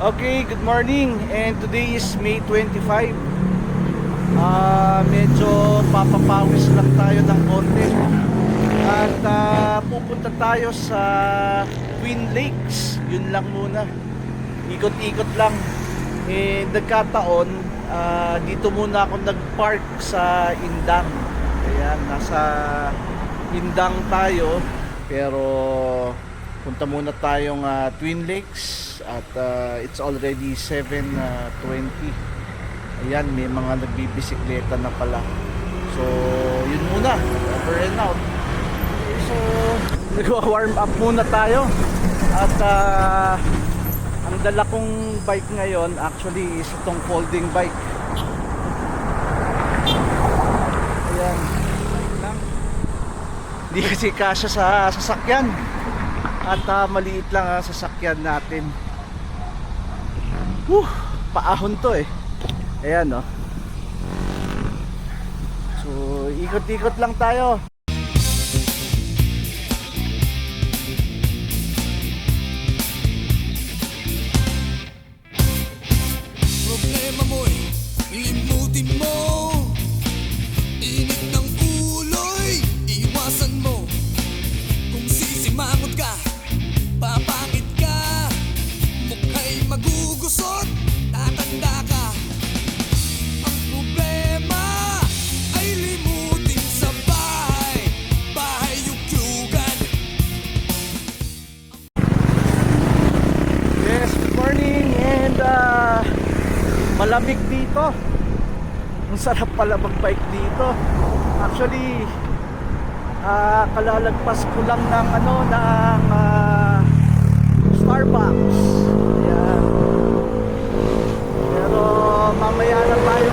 Okay, good morning. And today is May 25 Ah, Medyo papapawis lang tayo ng konti. At ah, pupunta tayo sa Twin Lakes. Yun lang muna. Ikot-ikot lang. Eh, nagkataon ah, Dito muna ako nag-park sa Indang. Ayan, nasa Indang tayo. Pero punta muna tayong ah, Twin Lakes at ah, it's already 7:20. Ayan, may mga nagbibisikleta na pala. So, yun muna. Over and out. So, nagwa-warm up muna tayo. At ah, ang dala kong bike ngayon actually is itong folding bike. Ayan. Hindi kasi kasya sa sasakyan. At ah, maliit lang ang sasakyan natin. Whew, paahon to eh. Ayan oh. So, ikot-ikot lang tayo. Malamig dito. Ang sarap pala mag-bike dito. Actually, ah kalalagpas ko lang ng ano ng ah, Starbucks. Ayan. Pero mamaya na tayo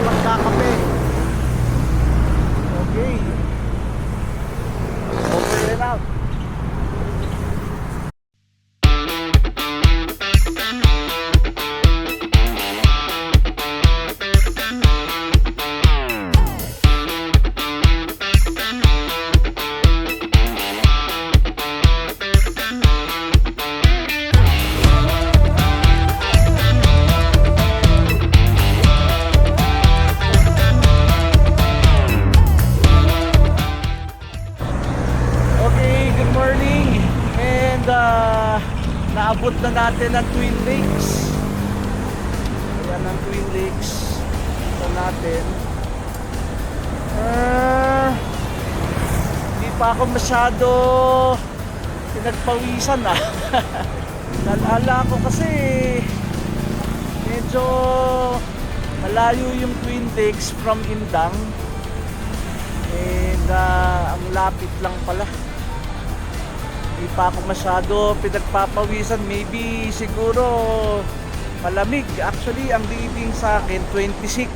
uh, naabot na natin ang Twin Lakes. Ayan ang Twin Lakes. Ito natin. Ah, hindi pa ako masyado pinagpawisan ah. Nalala ko kasi medyo malayo yung Twin Lakes from Indang. And ah, ang lapit lang pala. Hindi pa ako masyado pinagpapawisan. Maybe siguro malamig. Actually, ang reading sa akin 26.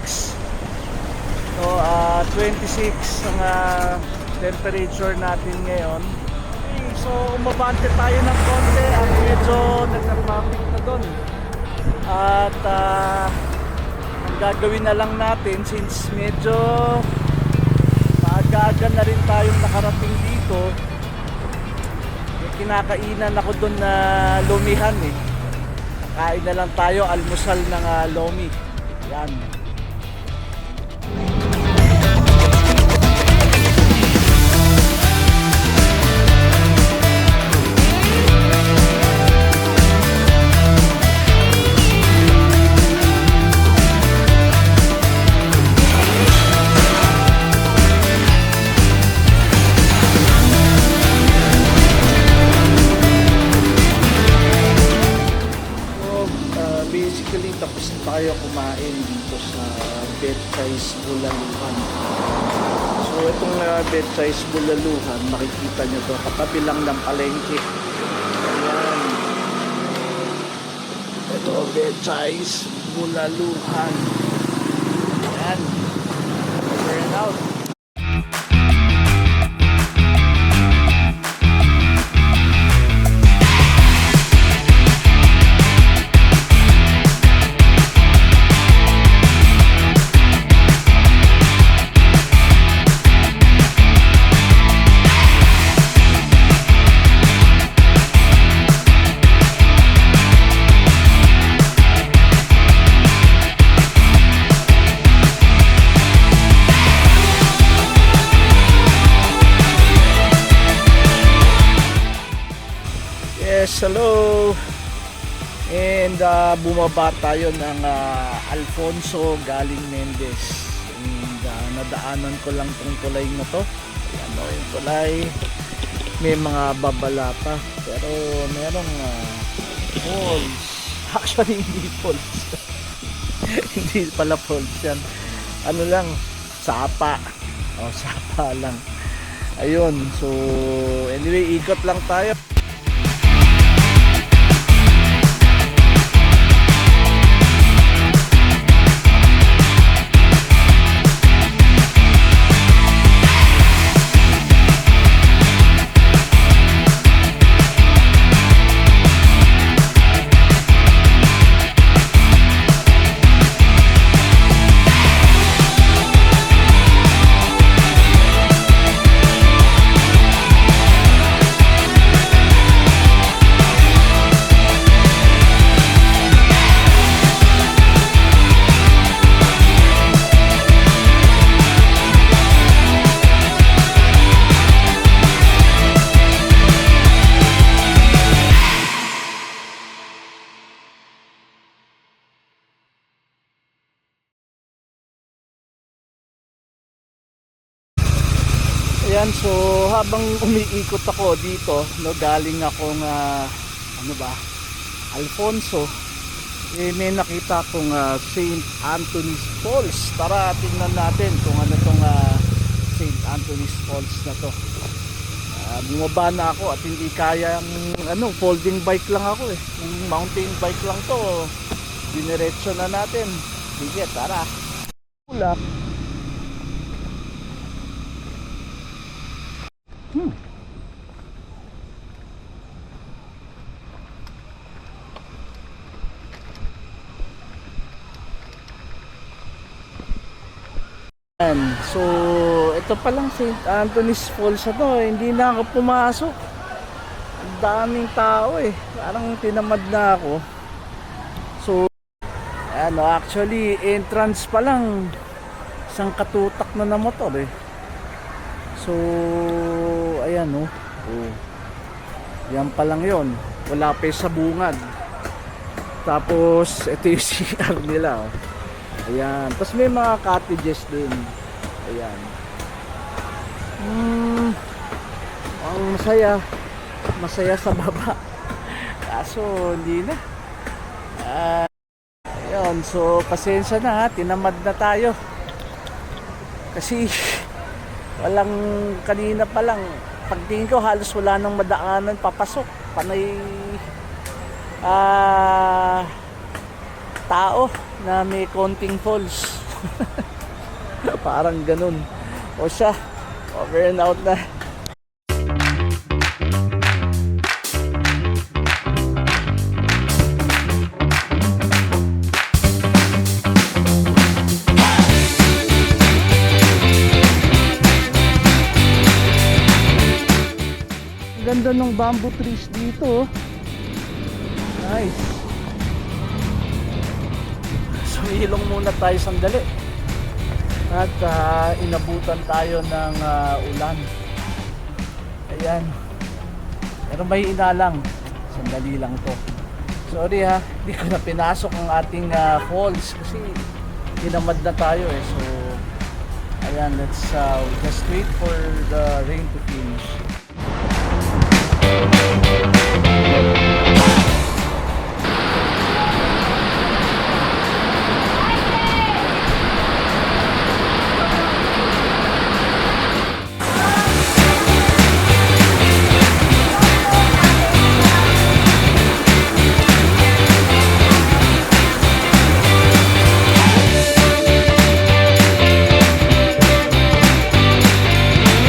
So, ah 26 ang ah, temperature natin ngayon. Okay, so, umabante tayo ng konti. Ang medyo nagka-traffic na doon. At ah, ang gagawin na lang natin since medyo maaga-aga na rin tayong nakarating dito kinakainan ako doon na lumihan eh. Kain na lang tayo almusal ng ah, lomi. Yan tayo kumain dito sa Betcais Bulaluhan. So, itong uh, Betcais Bulaluhan, makikita nyo to, katabi lang ng palengke. Ayan. Ito, Betcais Bulaluhan. Ayan. Over and out. Hello! And uh, bumaba tayo ng uh, Alfonso galing Mendez. And uh, nadaanan ko lang tong tulay na to. Ayan o, yung tulay. May mga babala pa. Pero merong uh, falls. Actually, hindi falls. hindi pala falls yan. Ano lang, sapa. O, sapa lang. Ayun, so anyway, ikot lang tayo. Ayan, so habang umiikot ako dito, no, galing akong ah, ano ba, Alfonso, eh, may nakita akong ah, St. Anthony's Falls. Tara, tingnan natin kung ano tong ah, St. Anthony's Falls na to. Ah, bumaba na ako at hindi kaya ang ano, folding bike lang ako eh. Yung mountain bike lang to, diniretso na natin. Sige, tara. Ulap. Yan. So, ito pa lang St. Anthony's Falls na to. eh. Hindi na ako pumasok. Ang daming tao eh. Parang tinamad na ako. So, ano, actually, entrance pa lang. Isang katutak na na motor eh. So, ayan oh. oh. Yan pa lang yon. Wala pa yung sabungan. Tapos, ito yung CR nila oh. Ayan. Tapos may mga cottages din. Ayan. Hmm. Ang masaya. Masaya sa baba. Kaso hindi na. Ah, ayun. So pasensya na ha. Tinamad na tayo. Kasi walang kanina pa lang. Pagtingin ko halos wala nang madaanan papasok. Panay ah tao na may konting falls. Parang ganun. O siya, over and out na. Ng bamboo trees dito. oh. Nice. So ilong muna tayo sandali. At ah, inabutan tayo ng ah, ulan. Ayan. Pero may inalang. Sandali lang to. Sorry ha, hindi ko na pinasok ang ating ah, falls kasi tinamad na tayo eh. So, ayan, let's uh, just wait for the rain to finish.